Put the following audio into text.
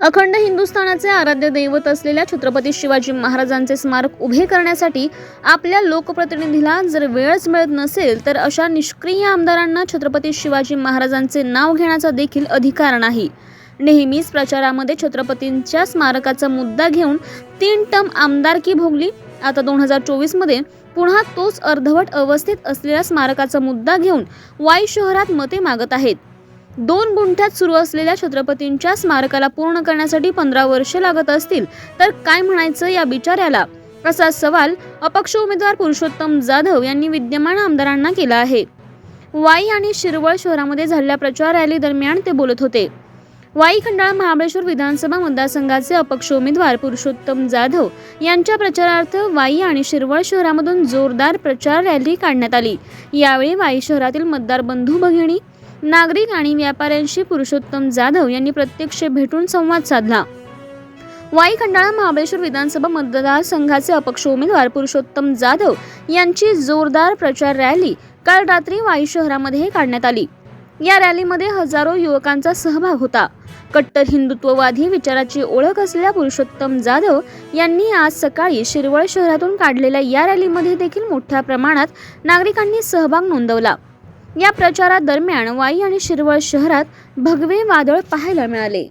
अखंड हिंदुस्थानाचे आराध्य दैवत असलेल्या छत्रपती शिवाजी महाराजांचे स्मारक उभे करण्यासाठी आपल्या लोकप्रतिनिधीला जर वेळच मिळत नसेल तर अशा निष्क्रिय आमदारांना छत्रपती शिवाजी महाराजांचे नाव घेण्याचा देखील अधिकार नाही. नेहमीच प्रचारामध्ये छत्रपतींच्या स्मारकाचा मुद्दा घेऊन तीन टम आमदारकी भोगली? आता दोन हजार चोवीसमध्ये पुन्हा तोच अर्धवट अवस्थेत असलेल्या स्मारकाचा मुद्दा घेऊन वाई शहरात मते मागत आहेत. दोन गुंठ्यात सुरू असलेल्या छत्रपतींच्या स्मारकाला पूर्ण करण्यासाठी पंधरा वर्षे लागत असतील तर काय म्हणायचं या बिचाऱ्याला? असा सवाल अपक्ष उमेदवार पुरुषोत्तम जाधव यांनी विद्यमान आमदारांना केला आहे. वाई आणि शिरवळ शहरामध्ये झालेल्या प्रचार रॅली दरम्यान ते बोलत होते. वाई खंडाळा महाबळेश्वर विधानसभा मतदारसंघाचे अपक्ष उमेदवार पुरुषोत्तम जाधव यांच्या प्रचारार्थ वाई आणि शिरवळ शहरामधून जोरदार प्रचार रॅली काढण्यात आली. यावेळी वाई शहरातील मतदार बंधू भगिनी नागरिक आणि व्यापाऱ्यांशी पुरुषोत्तम जाधव यांनी प्रत्यक्ष भेटून संवाद साधला. वाई खंडाळा महाबळेश्वर विधानसभा मतदारसंघाचे अपक्ष उमेदवार पुरुषोत्तम जाधव यांची जोरदार प्रचार रॅली काल रात्री वाई शहरामध्ये काढण्यात आली. या रॅलीमध्ये हजारो युवकांचा सहभाग होता. कट्टर हिंदुत्ववादी विचाराची ओळख असलेल्या पुरुषोत्तम जाधव यांनी आज सकाळी शिरवळ शहरातून काढलेल्या या रॅलीमध्ये देखील मोठ्या प्रमाणात नागरिकांनी सहभाग नोंदवला. या प्रचारादरम्यान वाई आणि शिरवळ शहरात भगवे वादळ पाहायला मिळाले.